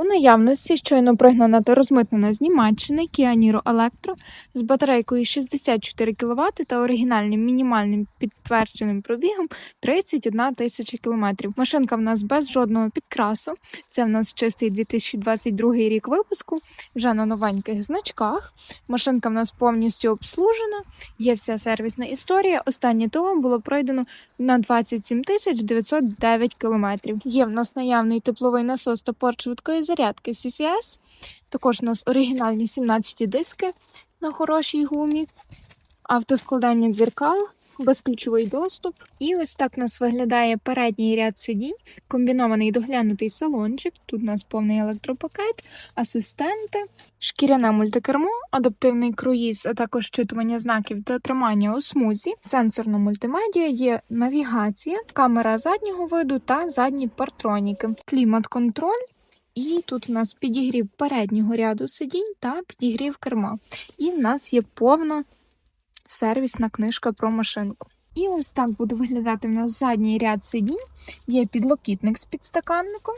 У наявності щойно пригнана та розмитнена з Німеччини Kia Niro Electro з батарейкою 64 кВт та оригінальним мінімальним підтвердженим пробігом 31 тисяча кілометрів. Машинка в нас без жодного підкрасу. Це в нас чистий 2022 рік випуску, вже на новеньких значках. Машинка в нас повністю обслужена, є вся сервісна історія. Останнє ТО було пройдено на 27 тисяч 909 кілометрів. Є в нас наявний тепловий насос та порт швидкої зарядки CCS. Також у нас оригінальні 17 диски на хорошій гумі, автоскладання дзеркал, безключовий доступ. І ось так у нас виглядає передній ряд сидінь, комбінований доглянутий салончик. Тут у нас повний електропакет, асистенти, шкіряне мультикермо, адаптивний круїз, а також щитування знаків та тримання у смузі, сенсорна мультимедіа, є навігація, камера заднього виду та задні партроніки, клімат-контроль. І тут у нас підігрів переднього ряду сидінь та підігрів керма. І в нас є повна сервісна книжка про машинку. І ось так буде виглядати в нас задній ряд сидінь. Є підлокітник з підстаканником.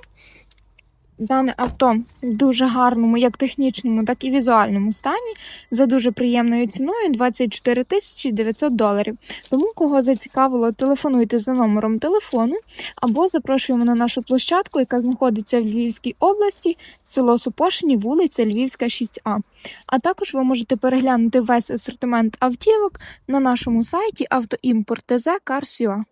Дане авто в дуже гарному, як технічному, так і візуальному стані за дуже приємною ціною 24 тисячі 900 доларів. Тому, кого зацікавило, телефонуйте за номером телефону або запрошуємо на нашу площадку, яка знаходиться в Львівській області, село Супошині, вулиця Львівська, 6А. А також ви можете переглянути весь асортимент автівок на нашому сайті автоімпорт.тз Cars.ua.